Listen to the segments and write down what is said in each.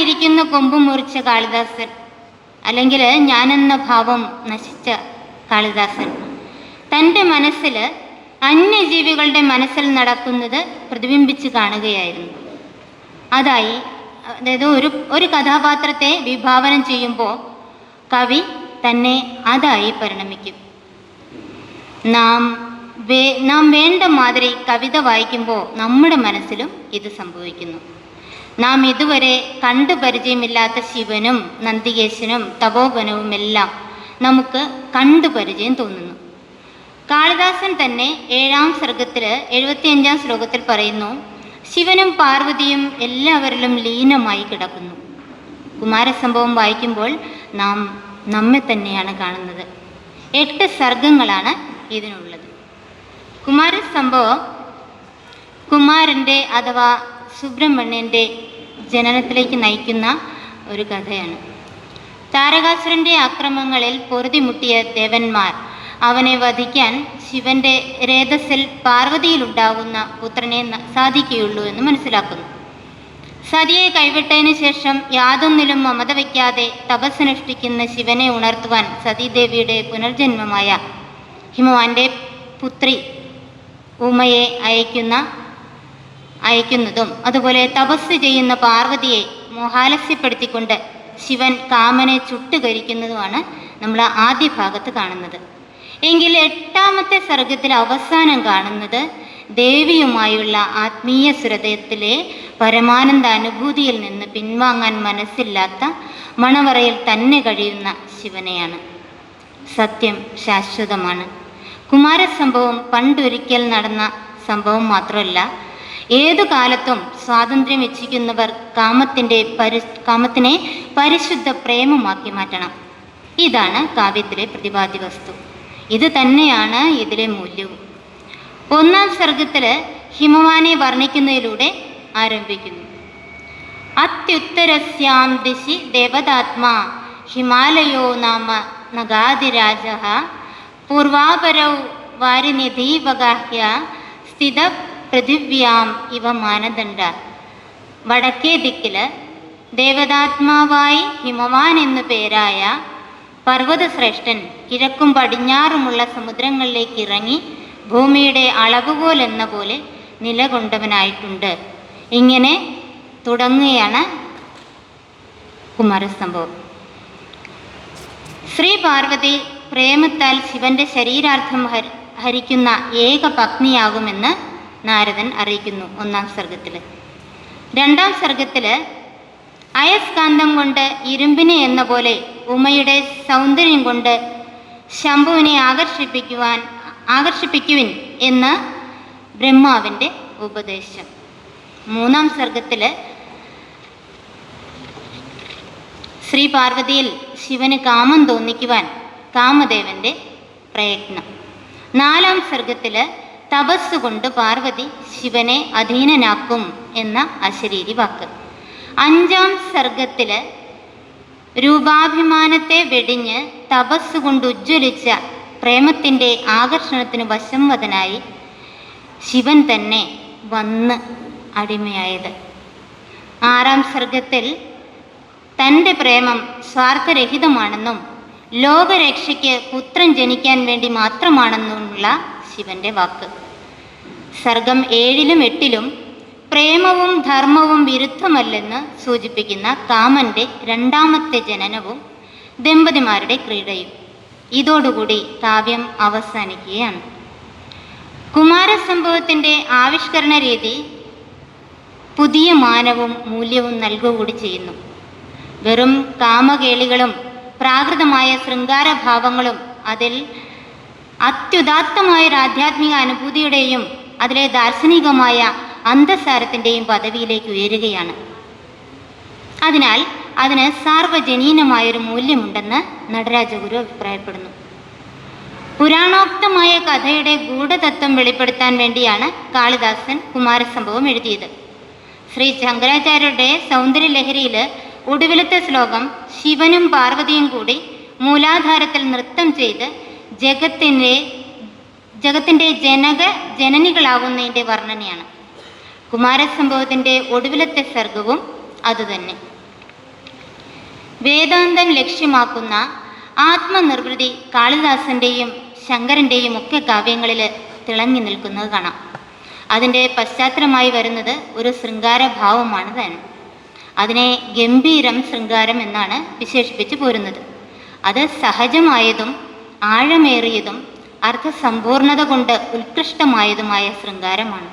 ഇരിക്കുന്ന കൊമ്പ് മുറിച്ച കാളിദാസൻ. അല്ലെങ്കിൽ ഞാനെന്ന ഭാവം നശിച്ച കാളിദാസൻ. തന്റെ മനസ്സിൽ അന്യജീവികളുടെ മനസ്സിൽ നടക്കുന്നത് പ്രതിബിംബിച്ച് കാണുകയായിരുന്നു. അതായി അതായത് ഒരു ഒരു കഥാപാത്രത്തെ വിഭാവനം ചെയ്യുമ്പോൾ കവി തന്നെ അതായി പരിണമിക്കും. നാം വേ നാം വേണ്ട മാതിരി കവിത വായിക്കുമ്പോൾ നമ്മുടെ മനസ്സിലും ഇത് സംഭവിക്കുന്നു. നാം ഇതുവരെ കണ്ടു പരിചയമില്ലാത്ത ശിവനും നന്ദികേശനും തപോവനവുമെല്ലാം നമുക്ക് കണ്ടു പരിചയം തോന്നുന്നു. കാളിദാസൻ തന്നെ ഏഴാം സർഗത്തിൽ എഴുപത്തിയഞ്ചാം ശ്ലോകത്തിൽ പറയുന്നു ശിവനും പാർവതിയും എല്ലാവരിലും ലീനമായി കിടക്കുന്നു. കുമാരസംഭവം വായിക്കുമ്പോൾ നാം നമ്മെ തന്നെയാണ് കാണുന്നത്. എട്ട് സർഗങ്ങളാണ് ഇതിനുള്ളത്. കുമാരസംഭവം കുമാരന്റെ അഥവാ സുബ്രഹ്മണ്യന്റെ ജനനത്തിലേക്ക് നയിക്കുന്ന ഒരു കഥയാണ്. താരകാസുരന്റെ ആക്രമങ്ങളിൽ പൊറുതിമുട്ടിയ ദേവന്മാർ അവനെ വധിക്കാൻ ശിവന്റെ രേതസിൽ പാർവതിയിലുണ്ടാകുന്ന പുത്രനെ സാധിക്കുകയുള്ളൂ എന്ന് മനസ്സിലാക്കുന്നു. സതിയെ കൈവിട്ടതിന് ശേഷം യാതൊന്നിലും മമത വയ്ക്കാതെ തപസ്സനുഷ്ഠിക്കുന്ന ശിവനെ ഉണർത്തുവാൻ സതീദേവിയുടെ പുനർജന്മമായ ഹിമവാന്റെ പുത്രി ഉമയെ അയക്കുന്ന അയക്കുന്നതും അതുപോലെ തപസ് ചെയ്യുന്ന പാർവതിയെ മോഹാലസ്യപ്പെടുത്തിക്കൊണ്ട് ശിവൻ കാമനെ ചുട്ടുകരിക്കുന്നതുമാണ് നമ്മൾ ആദ്യ ഭാഗത്ത് കാണുന്നത്. എങ്കിൽ എട്ടാമത്തെ സർഗത്തിൽ അവസാനം കാണുന്നത് ദേവിയുമായുള്ള ആത്മീയ സുരതയത്തിലെ പരമാനന്ദ അനുഭൂതിയിൽ നിന്ന് പിൻവാങ്ങാൻ മനസ്സില്ലാത്ത മണവറയിൽ തന്നെ കഴിയുന്ന ശിവനെയാണ്. സത്യം ശാശ്വതമാണ്. കുമാരസംഭവം പണ്ടൊരിക്കൽ നടന്ന സംഭവം മാത്രമല്ല ഏതു കാലത്തും സ്വാതന്ത്ര്യം ഇച്ഛിക്കുന്നവർ കാമത്തിന്റെ പരി കാമത്തിനെ പരിശുദ്ധ പ്രേമമാക്കി മാറ്റണം. ഇതാണ് കാവ്യത്തിലെ പ്രതിപാദ്യ വസ്തു. ഇത് തന്നെയാണ് ഇതിലെ മൂല്യവും. ഒന്നാം സർഗത്തിൽ ഹിമവാനെ വർണിക്കുന്നതിലൂടെ ആരംഭിക്കുന്നു. അത്യുത്തരസ്യാം ദിശി ദേവതാത്മാ ഹിമാലയോ നാമ നഗാതിരാജ പൂർവാപരൗ വാരിനിധീവഗാഹ്യ സ്ഥിത പൃഥിവ്യാം ഇവ മാനദണ്ഡ. വടക്കേ ദിക്കിൽ ദേവതാത്മാവായി ഹിമവാൻ എന്നു പേരായ പർവതശ്രേഷ്ഠൻ കിഴക്കും പടിഞ്ഞാറുമുള്ള സമുദ്രങ്ങളിലേക്ക് ഇറങ്ങി ഭൂമിയുടെ അളവുകോൽ പോലെ നിലകൊണ്ടവനായിട്ടുണ്ട്. ഇങ്ങനെ തുടങ്ങുകയാണ് കുമാരസംഭവം. ശ്രീ പാർവതി പ്രേമത്താൽ ശിവന്റെ ശരീരാർത്ഥം ഹരിക്കുന്ന ഏക പത്നിയാകുമെന്ന് നാരദൻ അറിയിക്കുന്നു ഒന്നാം സർഗത്തിൽ രണ്ടാം സർഗത്തിൽ അയസ്കാന്തം കൊണ്ട് ഇരുമ്പിനെ എന്ന പോലെ ഉമയുടെ സൗന്ദര്യം കൊണ്ട് ശംഭുവിനെ ആകർഷിപ്പിക്കുവാൻ ആകർഷിപ്പിക്കുവിൻ എന്ന് ബ്രഹ്മാവിന്റെ ഉപദേശം. മൂന്നാം സർഗത്തിൽ ശ്രീ പാർവതിയിൽ ശിവന് കാമം തോന്നിക്കുവാൻ കാമദേവന്റെ പ്രയത്നം. നാലാം സർഗത്തിൽ തപസ്സുകൊണ്ട് പാർവതി ശിവനെ അധീനനാക്കും എന്ന അശരീരി വാക്ക്. അഞ്ചാം സർഗത്തിൽ രൂപാഭിമാനത്തെ വെടിഞ്ഞ് തപസ്സുകൊണ്ട് ഉജ്ജ്വലിച്ച പ്രേമത്തിന്റെ ആകർഷണത്തിന് വശംവദനായി ശിവൻ തന്നെ വന്ന് അടിമയായത്. ആറാം സർഗത്തിൽ തന്റെ പ്രേമം സ്വാർത്ഥരഹിതമാണെന്നും ലോകരക്ഷയ്ക്ക് പുത്രൻ ജനിക്കാൻ വേണ്ടി മാത്രമാണെന്നുമുള്ള ശിവന്റെ വാക്ക്. സർഗം ഏഴിലും എട്ടിലും പ്രേമവും ധർമ്മവും വിരുദ്ധമല്ലെന്ന് സൂചിപ്പിക്കുന്ന കാമന്റെ രണ്ടാമത്തെ ജനനവും ദമ്പതിമാരുടെ ക്രീഡയും. ഇതോടുകൂടി കാവ്യം അവസാനിക്കുകയാണ്. കുമാരസംഭവത്തിന്റെ ആവിഷ്കരണ രീതി പുതിയ മാനവും മൂല്യവും നൽകുക കൂടി ചെയ്യുന്നു. വെറും കാമകേളികളും പ്രാകൃതമായ ശൃംഗാരഭാവങ്ങളും അതിൽ അത്യുദാത്തമായ ഒരു ആധ്യാത്മിക അനുഭൂതിയുടെയും അതിലെ ദാർശനികമായ അന്തസാരത്തിന്റെയും പദവിയിലേക്ക് ഉയരുകയാണ്. അതിനാൽ അതിന് സാർവജനീനമായൊരു മൂല്യമുണ്ടെന്ന് നടരാജഗുരു അഭിപ്രായപ്പെടുന്നു. പുരാണോക്തമായ കഥയുടെ ഗൂഢതത്വം വെളിപ്പെടുത്താൻ വേണ്ടിയാണ് കാളിദാസൻ കുമാരസംഭവം എഴുതിയത്. ശ്രീ ശങ്കരാചാര്യരുടെ സൗന്ദര്യലഹരിയിൽ ഒടുവിലത്തെ ശ്ലോകം ശിവനും പാർവതിയും കൂടി മൂലാധാരത്തിൽ നൃത്തം ചെയ്ത് ജഗത്തിന്റെ ജഗത്തിന്റെ ജനക ജനനികളാകുന്നതിന്റെ വർണനയാണ്. കുമാരസംഭവത്തിന്റെ ഒടുവിലത്തെ സർഗവും അതുതന്നെ. വേദാന്തം ലക്ഷ്യമാക്കുന്ന ആത്മനിർവൃതി കാളിദാസന്റെയും ശങ്കരന്റെയും ഒക്കെ കാവ്യങ്ങളിൽ തിളങ്ങി നിൽക്കുന്നത് കാണാം. അതിന്റെ പശ്ചാത്തലമായി വരുന്നത് ഒരു ശൃംഗാരഭാവമാണ് തന്നെ. അതിനെ ഗംഭീരം ശൃംഗാരം എന്നാണ് വിശേഷിപ്പിച്ചു പോരുന്നത്. അത് സഹജമായതും ആഴമേറിയതും അർത്ഥസമ്പൂർണത കൊണ്ട് ഉത്കൃഷ്ടമായതുമായ ശൃംഗാരമാണ്.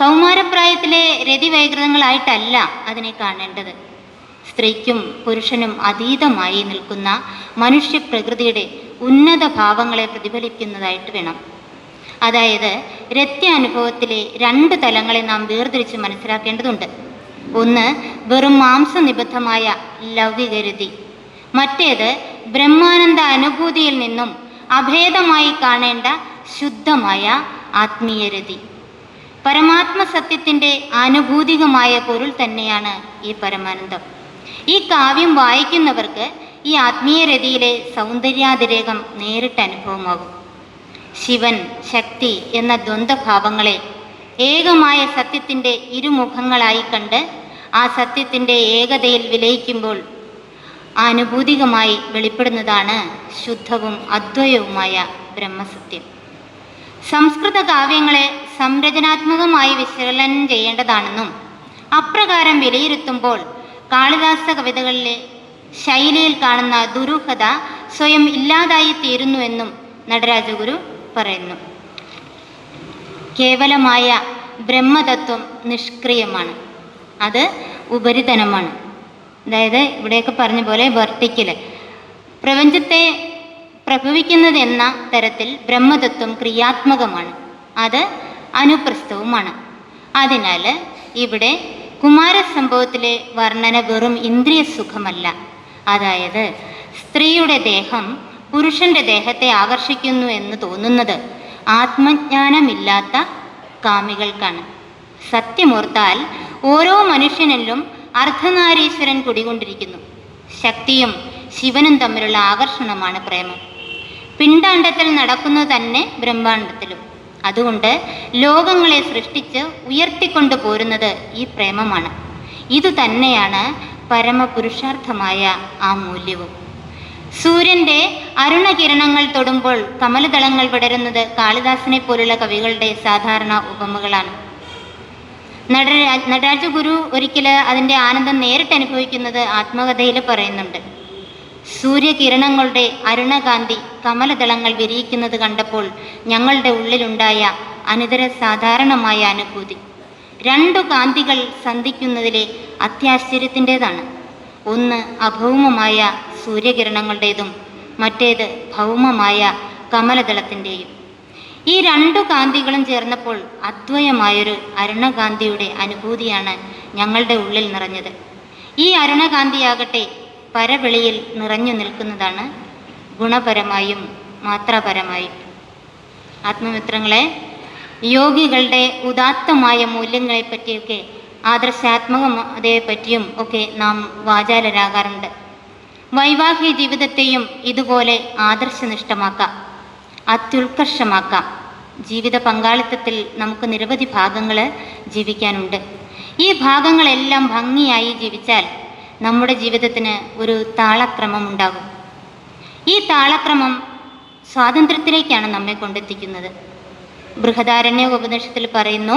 കൗമാരപ്രായത്തിലെ രതിവൈകൃതങ്ങളായിട്ടല്ല അതിനെ കാണേണ്ടത്. സ്ത്രീക്കും പുരുഷനും അതീതമായി നിൽക്കുന്ന മനുഷ്യപ്രകൃതിയുടെ ഉന്നത ഭാവങ്ങളെ പ്രതിഫലിക്കുന്നതായിട്ട് വേണം. അതായത് രത്യാനുഭവത്തിലെ രണ്ട് തലങ്ങളെ നാം വേർതിരിച്ച് മനസ്സിലാക്കേണ്ടതുണ്ട്. ഒന്ന് വെറും മാംസനിബദ്ധമായ ലൗകികരുതി മറ്റേത് ബ്രഹ്മാനന്ദ അനുഭൂതിയിൽ നിന്നും അഭേദമായി കാണേണ്ട ശുദ്ധമായ ആത്മീയരതി. പരമാത്മ സത്യത്തിന്റെ ആനുഭൂതികമായ പൊരുൾ തന്നെയാണ് ഈ പരമാനന്ദം. ഈ കാവ്യം വായിക്കുന്നവർക്ക് ഈ ആത്മീയരതിയിലെ സൗന്ദര്യാതിരേകം നേരിട്ട് അനുഭവമാകും. ശിവൻ ശക്തി എന്ന ദ്വന്ദ്ഭാവങ്ങളെ ഏകമായ സത്യത്തിന്റെ ഇരുമുഖങ്ങളായി കണ്ട് ആ സത്യത്തിന്റെ ഏകതയിൽ വിലയിക്കുമ്പോൾ ആനുഭൂതികമായി വെളിപ്പെടുന്നതാണ് ശുദ്ധവും അദ്വയവുമായ ബ്രഹ്മസത്യം. സംസ്കൃത കാവ്യങ്ങളെ സംരചനാത്മകമായി വിശകലനം ചെയ്യേണ്ടതാണെന്നും അപ്രകാരം വിലയിരുത്തുമ്പോൾ കാളിദാസ കവിതകളിലെ ശൈലിയിൽ കാണുന്ന ദുരൂഹത സ്വയം ഇല്ലാതായി തീരുന്നുവെന്നും നടരാജഗുരു പറയുന്നു. കേവലമായ ബ്രഹ്മതത്വം നിഷ്ക്രിയമാണ്. അത് ഉപരിതലമാണ്. അതായത് ഇവിടെയൊക്കെ പറഞ്ഞ പോലെ വെർട്ടിക്കൽ പ്രപഞ്ചത്തെ പ്രഭവിക്കുന്നത് എന്ന തരത്തിൽ ബ്രഹ്മതത്വം ക്രിയാത്മകമാണ്. അത് അനുപ്രസ്ഥവുമാണ്. അതിനാൽ ഇവിടെ കുമാരസംഭവത്തിലെ വർണന വെറും ഇന്ദ്രിയ സുഖമല്ല അതായത് സ്ത്രീയുടെ ദേഹം പുരുഷന്റെ ദേഹത്തെ ആകർഷിക്കുന്നു എന്ന് തോന്നുന്നത് ആത്മജ്ഞാനമില്ലാത്ത കാമികൾക്കാണ്. സത്യമോർത്താൽ ഓരോ മനുഷ്യനിലും അർദ്ധനാരീശ്വരൻ കുടികൊണ്ടിരിക്കുന്നു. ശക്തിയും ശിവനും തമ്മിലുള്ള ആകർഷണമാണ് പ്രേമം. പിണ്ടാണ്ടത്തിൽ നടക്കുന്നത് തന്നെ ബ്രഹ്മാണ്ടത്തിലും. അതുകൊണ്ട് ലോകങ്ങളെ സൃഷ്ടിച്ച് ഉയർത്തിക്കൊണ്ടു പോരുന്നത് ഈ പ്രേമമാണ്. ഇത് തന്നെയാണ് പരമപുരുഷാർത്ഥമായ ആ മൂല്യവും. സൂര്യന്റെ അരുണകിരണങ്ങൾ തൊടുമ്പോൾ കമലതളങ്ങൾ വിടരുന്നത് കാളിദാസനെ പോലുള്ള കവികളുടെ സാധാരണ ഉപമകളാണ്. നടരാ ഗുരു ഒരിക്കൽ അതിന്റെ ആനന്ദം നേരിട്ട് അനുഭവിക്കുന്നത് ആത്മകഥയിൽ പറയുന്നുണ്ട്. സൂര്യകിരണങ്ങളുടെ അരുണകാന്തി കമലതളങ്ങൾ വിരിയിക്കുന്നത് കണ്ടപ്പോൾ ഞങ്ങളുടെ ഉള്ളിലുണ്ടായ അനിതര സാധാരണമായ അനുഭൂതി. രണ്ടു കാന്തികൾ സന്ധിക്കുന്നതിലെ അത്യാശ്ചര്യത്തിന്റെതാണ്. ഒന്ന് അഭൗമമായ സൂര്യകിരണങ്ങളുടേതും മറ്റേത് ഭൗമമായ കമലദളത്തിന്റെയും. ഈ രണ്ടു കാന്തികളും ചേർന്നപ്പോൾ അദ്വയമായൊരു അരുണകാന്തിയുടെ അനുഭൂതിയാണ് ഞങ്ങളുടെ ഉള്ളിൽ നിറഞ്ഞത്. ഈ അരുണകാന്തിയാകട്ടെ പരവെളിയിൽ നിറഞ്ഞു നിൽക്കുന്നതാണ് ഗുണപരമായും മാത്രാപരമായും. ആത്മമിത്രങ്ങളെ യോഗികളുടെ ഉദാത്തമായ മൂല്യങ്ങളെ പറ്റിയൊക്കെ ആദർശാത്മകതയെ പറ്റിയും ഒക്കെ നാം വാചാലരാകാറുണ്ട്. വൈവാഹിക ജീവിതത്തെയും ഇതുപോലെ ആദർശനിഷ്ഠമാക്കാം അത്യുത്കർഷമാക്കാം ജീവിത പങ്കാളിത്തത്തിൽ നമുക്ക് നിരവധി ഭാഗങ്ങൾ ജീവിക്കാനുണ്ട്. ഈ ഭാഗങ്ങളെല്ലാം ഭംഗിയായി ജീവിച്ചാൽ നമ്മുടെ ജീവിതത്തിന് ഒരു താളക്രമം ഉണ്ടാകും. ഈ താളക്രമം സ്വാതന്ത്ര്യത്തിലേക്കാണ് നമ്മെ കൊണ്ടെത്തിക്കുന്നത്. ബൃഹദാരണ്യ ഉപനിഷത്തിൽ പറയുന്നു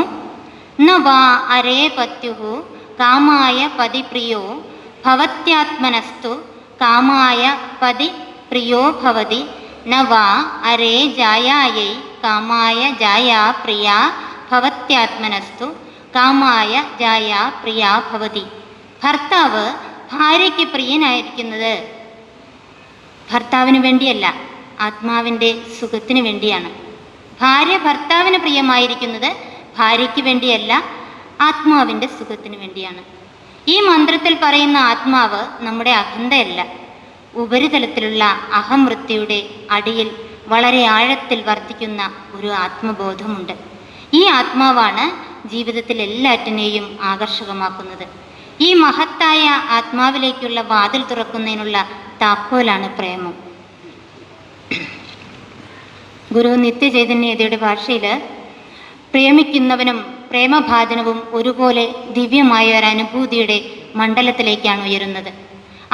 ന വാ അരേ പത്യുഹു കാമായ പതി പ്രിയോ ഭവത്യാത്മനസ്തു കാമായ പതി പ്രിയോ ഭവതി ന വാ അരേ ജായായൈ കാമായ ജായാ പ്രിയ ഭവത്യാത്മനസ്തു. കാമായ ജായാ പ്രിയ ഭവതി. ഭർത്താവ് ഭാര്യയ്ക്ക് പ്രിയനായിരിക്കുന്നത് ഭർത്താവിന് വേണ്ടിയല്ല ആത്മാവിന്റെ സുഖത്തിന് വേണ്ടിയാണ്. ഭാര്യ ഭർത്താവിന് പ്രിയമായിരിക്കുന്നത് ഭാര്യയ്ക്ക് വേണ്ടിയല്ല ആത്മാവിന്റെ സുഖത്തിന് വേണ്ടിയാണ്. ഈ മന്ത്രത്തിൽ പറയുന്ന ആത്മാവ് നമ്മുടെ അഹന്തയല്ല ഉപരിതലത്തിലുള്ള അഹംവൃത്തിയുടെ അടിയിൽ വളരെ ആഴത്തിൽ വർദ്ധിക്കുന്ന ഒരു ആത്മബോധമുണ്ട്. ഈ ആത്മാവാണ് ജീവിതത്തിൽ എല്ലാറ്റിനെയും ആകർഷകമാക്കുന്നത്. ഈ മഹത്തായ ആത്മാവിലേക്കുള്ള വാതിൽ തുറക്കുന്നതിനുള്ള താക്കോലാണ് പ്രേമം. ഗുരു നിത്യചൈതന്യതയുടെ ഭാഷയിൽ പ്രേമിക്കുന്നവനും പ്രേമഭാജനവും ഒരുപോലെ ദിവ്യമായ ഒരു അനുഭൂതിയുടെ മണ്ഡലത്തിലേക്കാണ് ഉയരുന്നത്.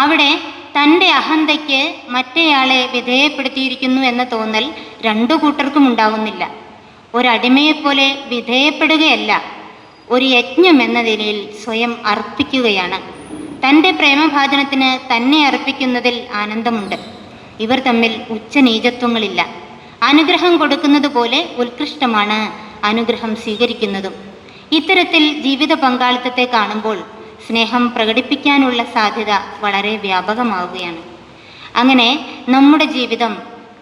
അവിടെ തന്റെ അഹന്തയ്ക്ക് മറ്റേയാളെ വിധേയപ്പെടുത്തിയിരിക്കുന്നു എന്ന തോന്നൽ രണ്ടു കൂട്ടർക്കും ഉണ്ടാകുന്നില്ല ഒരടിമയെപ്പോലെ വിധേയപ്പെടുകയല്ല ഒരു യജ്ഞം എന്ന നിലയിൽ സ്വയം അർപ്പിക്കുകയാണ്. തന്റെ പ്രേമഭാചനത്തിന് തന്നെ അർപ്പിക്കുന്നതിൽ ആനന്ദമുണ്ട്. ഇവർ തമ്മിൽ ഉച്ചനീചത്വങ്ങളില്ല. അനുഗ്രഹം കൊടുക്കുന്നത് പോലെ ഉത്കൃഷ്ടമാണ് അനുഗ്രഹം സ്വീകരിക്കുന്നതും. ഇത്തരത്തിൽ ജീവിത പങ്കാളിത്തത്തെ കാണുമ്പോൾ സ്നേഹം പ്രകടിപ്പിക്കാനുള്ള സാധ്യത വളരെ വ്യാപകമാവുകയാണ്. അങ്ങനെ നമ്മുടെ ജീവിതം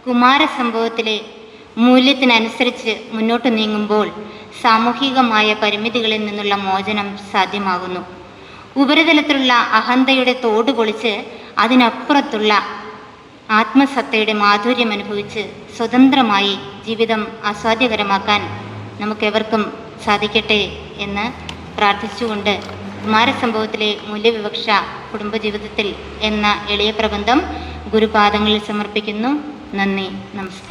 കുമാരസംഭവത്തിലെ മൂല്യത്തിനനുസരിച്ച് മുന്നോട്ട് നീങ്ങുമ്പോൾ സാമൂഹികമായ പരിമിതികളിൽ നിന്നുള്ള മോചനം സാധ്യമാകുന്നു. ഉപരിതലത്തിലുള്ള അഹന്തയുടെ തോട് പൊളിച്ച് അതിനപ്പുറത്തുള്ള ആത്മസത്തയുടെ മാധുര്യം അനുഭവിച്ച് സ്വതന്ത്രമായി ജീവിതം ആസ്വാദ്യകരമാക്കാൻ നമുക്കെവർക്കും സാധിക്കട്ടെ എന്ന് പ്രാർത്ഥിച്ചുകൊണ്ട് കുമാരസംഭവത്തിലെ മൂല്യവിവക്ഷ കുടുംബജീവിതത്തിൽ എന്ന എളിയ പ്രബന്ധം ഗുരുപാദങ്ങളിൽ സമർപ്പിക്കുന്നു. നന്ദി നമസ്കാരം.